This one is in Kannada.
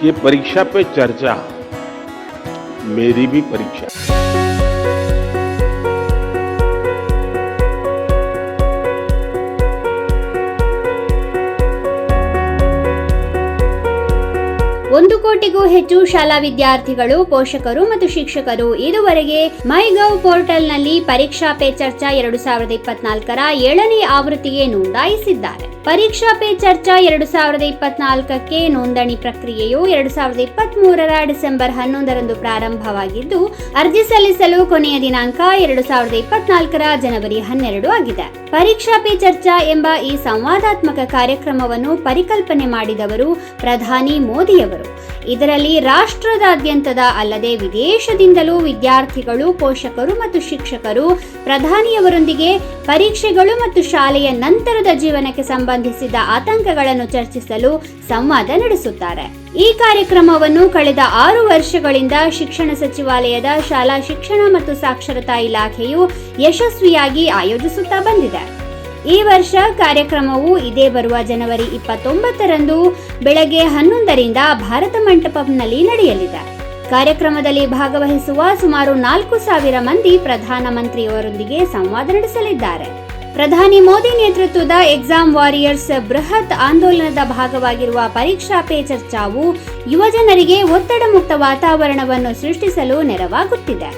कि परीक्षा पे चर्चा। मेरी भी परीक्षा। ಒಂದು ಕೋಟಿಗೂ ಹೆಚ್ಚು ಶಾಲಾ ವಿದ್ಯಾರ್ಥಿಗಳು, ಪೋಷಕರು ಮತ್ತು ಶಿಕ್ಷಕರು ಇದುವರೆಗೆ ಮೈ ಗವ್ ಪೋರ್ಟಲ್ನಲ್ಲಿ ಪರೀಕ್ಷಾ ಪೇ ಚರ್ಚಾ ಎರಡು ಸಾವಿರದ ಇಪ್ಪತ್ನಾಲ್ಕರ ಏಳನೇ ಆವೃತ್ತಿಗೆ ನೋಂದಾಯಿಸಿದ್ದಾರೆ. ಪರೀಕ್ಷಾ ಪೇ ಚರ್ಚಾ ಎರಡು ಸಾವಿರದ ಇಪ್ಪತ್ನಾಲ್ಕಕ್ಕೆ ನೋಂದಣಿ ಪ್ರಕ್ರಿಯೆಯು ಎರಡು ಸಾವಿರದ ಇಪ್ಪತ್ತ್ ಮೂರರ ಡಿಸೆಂಬರ್ ಹನ್ನೊಂದರಂದು ಪ್ರಾರಂಭವಾಗಿದ್ದು, ಅರ್ಜಿ ಸಲ್ಲಿಸಲು ಕೊನೆಯ ದಿನಾಂಕ ಎರಡು ಸಾವಿರದ ಇಪ್ಪತ್ನಾಲ್ಕರ ಜನವರಿ ಹನ್ನೆರಡು ಆಗಿದೆ. ಪರೀಕ್ಷಾ ಪೇ ಚರ್ಚಾ ಎಂಬ ಈ ಸಂವಾದಾತ್ಮಕ ಕಾರ್ಯಕ್ರಮವನ್ನು ಪರಿಕಲ್ಪನೆ ಮಾಡಿದವರು ಪ್ರಧಾನಿ ಮೋದಿಯವರು. ಇದರಲ್ಲಿ ರಾಷ್ಟ್ರದಾದ್ಯಂತದ ಅಲ್ಲದೆ ವಿದೇಶದಿಂದಲೂ ವಿದ್ಯಾರ್ಥಿಗಳು, ಪೋಷಕರು ಮತ್ತು ಶಿಕ್ಷಕರು, ಪ್ರಧಾನಿಯವರೊಂದಿಗೆ ಪರೀಕ್ಷೆಗಳು ಮತ್ತು ಶಾಲೆಯ ನಂತರದ ಜೀವನಕ್ಕೆ ಸಂಬಂಧಿಸಿದ ಆತಂಕಗಳನ್ನು ಚರ್ಚಿಸಲು ಸಂವಾದ ನಡೆಸುತ್ತಾರೆ. ಈ ಕಾರ್ಯಕ್ರಮವನ್ನು ಕಳೆದ ಆರು ವರ್ಷಗಳಿಂದ ಶಿಕ್ಷಣ ಸಚಿವಾಲಯದ ಶಾಲಾ ಶಿಕ್ಷಣ ಮತ್ತು ಸಾಕ್ಷರತಾ ಇಲಾಖೆಯು ಯಶಸ್ವಿಯಾಗಿ ಆಯೋಜಿಸುತ್ತಾ ಬಂದಿದೆ. ಈ ವರ್ಷ ಕಾರ್ಯಕ್ರಮವು ಇದೇ ಬರುವ ಜನವರಿ ಇಪ್ಪತ್ತೊಂಬತ್ತರಂದು ಬೆಳಗ್ಗೆ ಹನ್ನೊಂದರಿಂದ ಭಾರತ ಮಂಟಪಂನಲ್ಲಿ ನಡೆಯಲಿದೆ. ಕಾರ್ಯಕ್ರಮದಲ್ಲಿ ಭಾಗವಹಿಸುವ ಸುಮಾರು ನಾಲ್ಕು ಸಾವಿರ ಮಂದಿ ಪ್ರಧಾನಮಂತ್ರಿಯವರೊಂದಿಗೆ ಸಂವಾದ ನಡೆಸಲಿದ್ದಾರೆ. ಪ್ರಧಾನಿ ಮೋದಿ ನೇತೃತ್ವದ ಎಕ್ಸಾಮ್ ವಾರಿಯರ್ಸ್ ಬೃಹತ್ ಆಂದೋಲನದ ಭಾಗವಾಗಿರುವ ಪರೀಕ್ಷಾ ಪೇ ಚರ್ಚಾವು ಯುವಜನರಿಗೆ ಒತ್ತಡ ಮುಕ್ತ ವಾತಾವರಣವನ್ನು ಸೃಷ್ಟಿಸಲು ನೆರವಾಗುತ್ತಿದೆ.